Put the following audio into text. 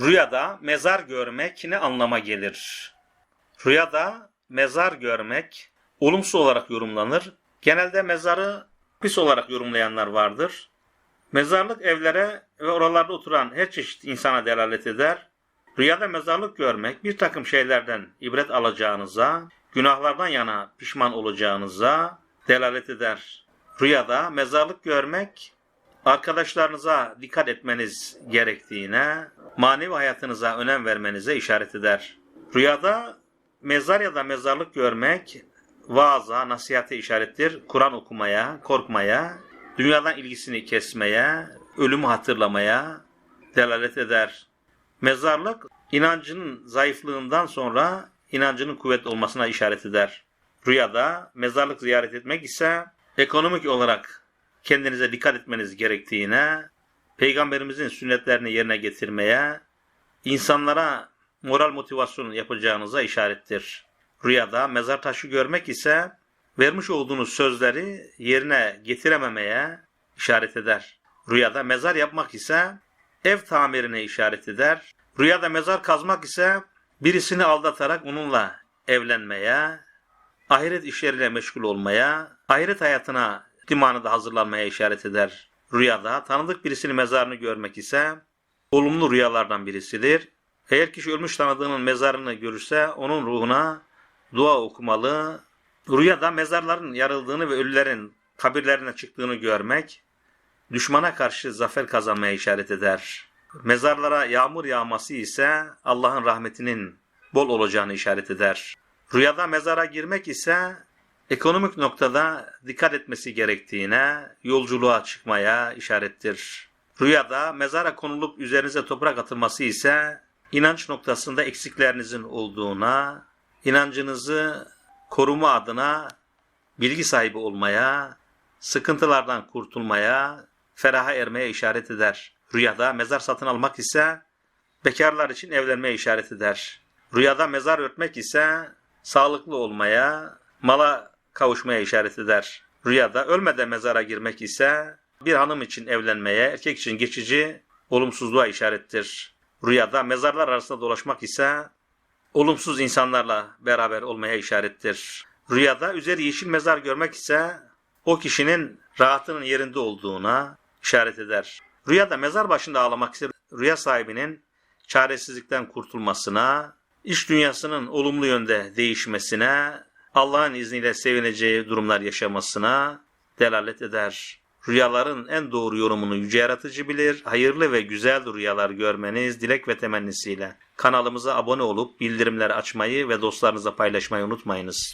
Rüyada mezar görmek ne anlama gelir? Rüyada mezar görmek olumsuz olarak yorumlanır. Genelde mezarı pis olarak yorumlayanlar vardır. Mezarlık evlere ve oralarda oturan her çeşit insana delalet eder. Rüyada mezarlık görmek bir takım şeylerden ibret alacağınıza, günahlardan yana pişman olacağınıza delalet eder. Rüyada mezarlık görmek arkadaşlarınıza dikkat etmeniz gerektiğine, manevi hayatınıza önem vermenize işaret eder. Rüyada mezar ya da mezarlık görmek vaaza, nasihate işarettir. Kur'an okumaya, korkmaya, dünyadan ilgisini kesmeye, ölümü hatırlamaya delalet eder. Mezarlık inancının zayıflığından sonra inancının kuvvetli olmasına işaret eder. Rüyada mezarlık ziyaret etmek ise ekonomik olarak kendinize dikkat etmeniz gerektiğine, peygamberimizin sünnetlerini yerine getirmeye, insanlara moral motivasyon yapacağınıza işarettir. Rüyada mezar taşı görmek ise vermiş olduğunuz sözleri yerine getirememeye işaret eder. Rüyada mezar yapmak ise ev tamirine işaret eder. Rüyada mezar kazmak ise birisini aldatarak onunla evlenmeye, ahiret işleriyle meşgul olmaya, ahiret hayatına limanı da hazırlanmaya işaret eder. Rüyada tanıdık birisinin mezarını görmek ise olumlu rüyalardan birisidir. Eğer kişi ölmüş tanıdığının mezarını görürse onun ruhuna dua okumalı. Rüyada mezarların yarıldığını ve ölülerin kabirlerine çıktığını görmek düşmana karşı zafer kazanmaya işaret eder. Mezarlara yağmur yağması ise Allah'ın rahmetinin bol olacağını işaret eder. Rüyada mezara girmek ise ekonomik noktada dikkat etmesi gerektiğine, yolculuğa çıkmaya işarettir. Rüyada mezara konulup üzerinize toprak atılması ise inanç noktasında eksiklerinizin olduğuna, inancınızı koruma adına bilgi sahibi olmaya, sıkıntılardan kurtulmaya, feraha ermeye işaret eder. Rüyada mezar satın almak ise bekarlar için evlenmeye işaret eder. Rüyada mezar örtmek ise sağlıklı olmaya, mala kavuşmaya işaret eder. Rüyada ölmeden mezara girmek ise bir hanım için evlenmeye, erkek için geçici olumsuzluğa işarettir. Rüyada mezarlar arasında dolaşmak ise olumsuz insanlarla beraber olmaya işarettir. Rüyada üzeri yeşil mezar görmek ise o kişinin rahatının yerinde olduğuna işaret eder. Rüyada mezar başında ağlamak ise rüya sahibinin çaresizlikten kurtulmasına, iş dünyasının olumlu yönde değişmesine, Allah'ın izniyle sevineceği durumlar yaşamasına delalet eder. Rüyaların en doğru yorumunu yüce yaratıcı bilir. Hayırlı ve güzel rüyalar görmeniz dilek ve temennisiyle. Kanalımıza abone olup bildirimleri açmayı ve dostlarınızla paylaşmayı unutmayınız.